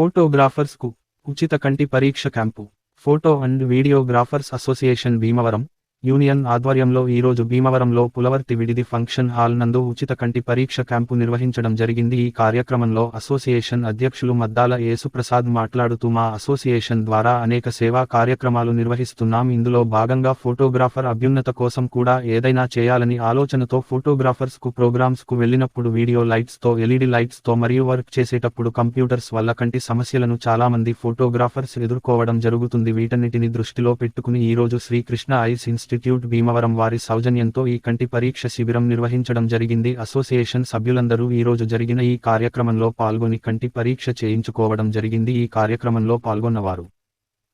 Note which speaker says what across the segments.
Speaker 1: ఫోటోగ్రాఫర్స్కు ఉచిత కంటి పరీక్ష camp photo and videographers association Bhimavaram union ఆధ్వర్యంలో ఈరోజు భీమవరంలో పులవర్తి విడిది ఫంక్షన్ హాల్ నందు ఉచిత కంటి పరీక్ష క్యాంపు నిర్వహించడం జరిగింది. ఈ కార్యక్రమంలో అసోసియేషన్ అధ్యక్షులు మద్దాల యేసుప్రసాద్ మాట్లాడుతూ మా అసోసియేషన్ ద్వారా అనేక సేవా కార్యక్రమాలు నిర్వహిస్తున్నాం. ఇందులో భాగంగా ఫోటోగ్రాఫర్ అభ్యున్నత కోసం కూడా ఏదైనా చేయాలని ఆలోచనతో ఫోటోగ్రాఫర్స్కు ప్రోగ్రామ్స్కు వెళ్ళినప్పుడు వీడియో లైట్స్తో ఎల్ఈడి లైట్స్తో మరియు వర్క్ చేసేటప్పుడు కంప్యూటర్స్ వల్ల కంటి సమస్యలను చాలా మంది ఫోటోగ్రాఫర్స్ ఎదుర్కోవడం జరుగుతుంది. వీటన్నిటిని దృష్టిలో పెట్టుకుని ఈరోజు శ్రీకృష్ణ ఐస్ ఇన్స్టిట్యూట్ భీమవరం వారి సౌజన్యంతో ఈ కంటి పరీక్ష శిబిరం నిర్వహించడం జరిగింది. అసోసియేషన్ సభ్యులందరూ ఈ రోజు జరిగిన ఈ కార్యక్రమంలో పాల్గొని కంటి పరీక్ష చేయించుకోవడం జరిగింది. ఈ కార్యక్రమంలో పాల్గొన్నవారు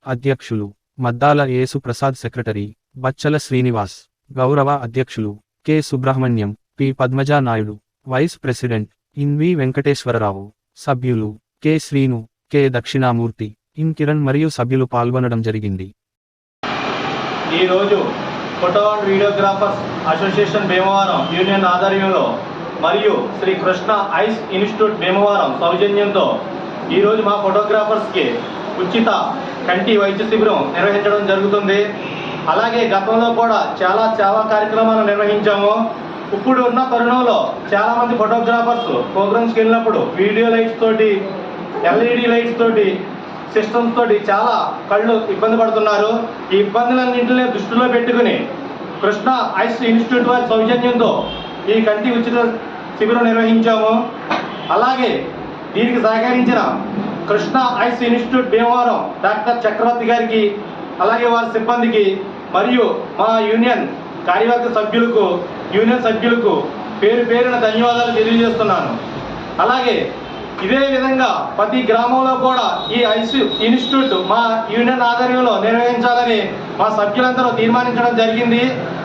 Speaker 1: అధ్యక్షులు మద్దాల యేసు ప్రసాద్ సెక్రటరీ బచ్చల శ్రీనివాస్ గౌరవ అధ్యక్షులు K Subrahmanyam P Padmaja Naidu vice president ఇన్వి Venkateswararao సభ్యులు K Srinu K Dakshinamurthy N Kiran మరియు సభ్యులు పాల్గొనడం జరిగింది.
Speaker 2: ఈరోజు photo and videographers association Bhimavaram union ఆధ్వర్యంలో మరియు శ్రీ కృష్ణ ఐస్ ఇన్స్టిట్యూట్ భీమవరం సౌజన్యంతో ఈరోజు మా ఫోటోగ్రాఫర్స్కి ఉచిత కంటి వైద్య శిబిరం నిర్వహించడం జరుగుతుంది. అలాగే గతంలో కూడా చాలా చాలా కార్యక్రమాలు నిర్వహించాము. ఇప్పుడు ఉన్న తరుణంలో చాలా మంది ఫోటోగ్రాఫర్స్ ప్రోగ్రామ్స్కి వెళ్ళినప్పుడు వీడియో లైట్స్ తోటి ఎల్ఈడి లైట్స్ తోటి సిస్టమ్స్ తోటి చాలా కళ్ళు ఇబ్బంది పడుతున్నారు. ఈ ఇబ్బందులన్నింటినీ దృష్టిలో పెట్టుకుని కృష్ణ ఐస్ ఇన్స్టిట్యూట్ వారి సౌజన్యంతో ఈ కంటి ఉచిత శిబిరం నిర్వహించాము. అలాగే దీనికి సహకరించిన Krishna eyes institute Bhimavaram doctor Chakravarthi గారికి అలాగే వారి సిబ్బందికి మరియు మా యూనియన్ కార్యవర్గ సభ్యులకు యూనియన్ సభ్యులకు పేరు పేరున ధన్యవాదాలు తెలియజేస్తున్నాను. అలాగే ఇదే విధంగా ప్రతి గ్రామంలో కూడా ఈ ఐసు ఇన్స్టిట్యూట్ మా యూనియన్ ఆధ్వర్యంలో నిర్వహించాలని మా సభ్యులందరూ తీర్మానించడం జరిగింది.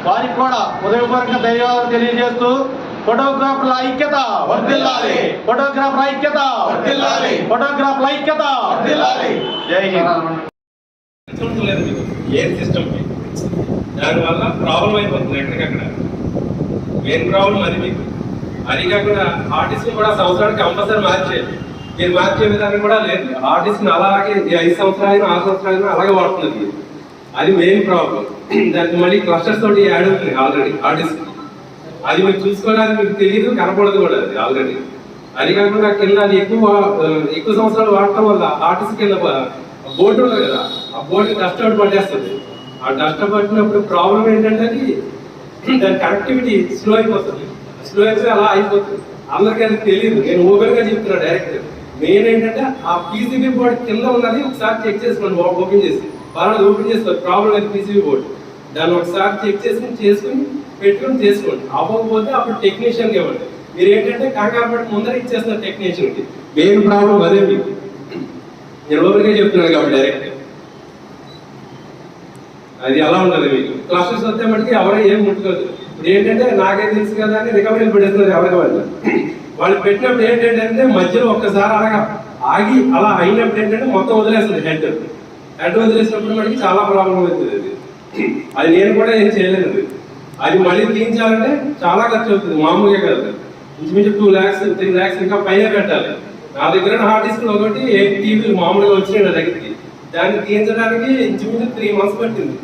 Speaker 2: వారికి కూడా ఉదయపూర్వక ధన్యవాదాలు తెలియజేస్తూ ఫోటోగ్రాఫర్ల ఐక్యత వర్ధిల్లాలి. ఫోటోగ్రాఫర్ ఐక్యత
Speaker 3: వర్ధిల్లాలి.
Speaker 2: ఫోటోగ్రాఫర్ల ఐక్యత
Speaker 3: వర్ధిల్లాలి.
Speaker 2: జై హింద్.
Speaker 4: చూడలేదు సిస్టమ్ దానివల్ల ప్రాబ్లం అయిపోతుంది ఎక్కడికక్కడ. ఏం ప్రాబ్లం అది మీకు? అది కాకుండా ఆర్టిస్ట్ కూడా సంవత్సరానికి కంపల్సరీ మార్చేది నేను మార్చే విధానం కూడా లేదు. ఆర్టిస్ట్ అలాగే ఐదు సంవత్సరాలు ఆరు సంవత్సరాలు అలాగే వాడుతున్నది అది మెయిన్ ప్రాబ్లం దానికి మళ్ళీ క్లస్టర్స్ తోటి యాడ్ అవుతుంది ఆల్రెడీ ఆర్టిస్ట్ అది మీరు చూసుకోవడానికి మీకు తెలియదు కనపడదు కూడా అది ఆల్రెడీ అది కాకుండా కింద అది ఎక్కువ ఎక్కువ సంవత్సరాలు వాడటం వల్ల ఆర్టిస్ట్ కింద బోర్డు ఉండదు కదా ఆ బోర్డు డస్ట్ అవుట్ పట్టేస్తుంది. ఆ డస్ట్ పట్టినప్పుడు ప్రాబ్లం ఏంటంటే అది దాని కనెక్టివిటీ స్లో అయిపోతుంది. స్టూడెంట్స్ అలా అయిపోతుంది? అందరికీ అది తెలియదు. నేను ఓపెన్గా చెప్తున్నా డైరెక్ట్ మెయిన్ ఏంటంటే ఆ పీసీబీ బోర్డు కింద ఉన్నది ఒకసారి చెక్ చేసుకోండి ఓపెన్ చేసి. వాళ్ళని ఓపెన్ చేస్తారు. ప్రాబ్లం అది పీసీబీ బోర్డు దాన్ని ఒకసారి చెక్ చేసుకుని చేసుకుని పెట్టుకుని చేసుకోండి. అవ్వకపోతే అప్పుడు టెక్నీషియన్కి ఇవ్వండి. మీరు ఏంటంటే కంగారు ముందర ఇచ్చేస్తున్నారు టెక్నీషియన్కి మెయిన్ ప్రాబ్లం అదే. మీకు నేను ఓపెన్గా చెప్తున్నాను కాబట్టి డైరెక్ట్ అది ఎలా ఉండదు మీకు? క్లాసెస్ వస్తే మటుకు ఎవరో ఏం ముట్టుకోదు. ఏంటంటే నాకే తెలుసు కదా అని రికవరీ పెడుతున్నారు ఎవరికి వాళ్ళు. వాళ్ళు పెట్టినప్పుడు ఏంటంటే మధ్యలో ఒక్కసారి అలాగా ఆగి అలా అయినప్పుడు ఏంటంటే మొత్తం వదిలేస్తుంది హెడ్ హెడ్ వదిలేసినప్పుడు మనకి చాలా ప్రాబ్లం అవుతుంది అది. అది నేను కూడా ఏం చేయలేదు అది. అది మళ్ళీ తీయించాలంటే చాలా ఖర్చు అవుతుంది మామూలుగా కాదు. ఇంచుమించు టూ ల్యాక్స్ త్రీ ల్యాక్స్ ఇంకా పైన పెట్టాలి. నా దగ్గర హార్డ్ డిస్క్ ఒకటి ఎయిట్ టీవీలు మామూలుగా వచ్చినాయి నా దగ్గరికి. దాన్ని తీయించడానికి ఇంచుమించు త్రీ మంత్స్ పట్టింది.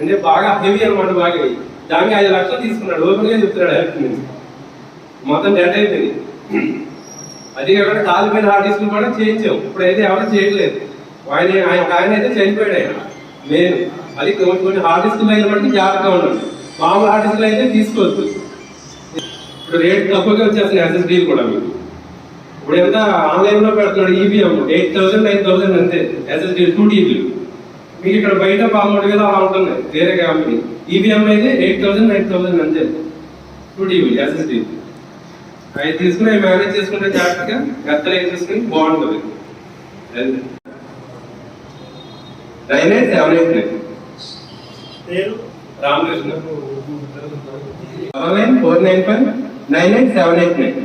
Speaker 4: అంటే బాగా హెవీ అనమాట బాగా. దానికి ఐదు లక్షలు తీసుకున్నాడు. ఓపెన్గా చెప్తున్నాడు హెల్ప్ నుంచి మొత్తం డెడ్ అయిపోయింది. అది కాకుండా కాలిపోయిన హార్డ్ డిస్క్ కూడా చేయించాం ఇప్పుడైతే ఎవరు చేయట్లేదు. ఆయన ఆయన ఆయన అయితే చనిపోయాడు ఆయన. నేను. అది కొన్ని కొన్ని హార్డ్ డిస్క్లు అయిన బట్టి జాగ్రత్తగా ఉండండి. మామూలు హార్డ్ డిస్క్లు అయితే తీసుకోవచ్చు. ఇప్పుడు రేట్ తక్కువగా వచ్చేస్తున్నాయి ఎస్ఎస్డీలు కూడా మీకు. ఇప్పుడు ఎంత? ఆన్లైన్లో పెడుతున్నాడు EVM. Eight thousand nine thousand అంతే. ఎస్ఎస్డీ టూ టీవీలు. మీకు ఇక్కడ బయట పదమూడు వేలు అలా ఉంటుంది. వేరే కంపెనీ ఈవీఎం అయితే ఎయిట్ థౌసండ్ నైన్ థౌసండ్ అంతే టూ టీవీలు ఎస్ఎస్డీ అవి తీసుకుని అవి మేనేజ్ చేసుకుంటే జాగ్రత్తగా గత్తలే తీసుకుని బాగుంటుంది. Nine eight seven eight nine
Speaker 2: పేరు?
Speaker 4: Ramakrishna. Nine four nine five nine eight seven eight nine.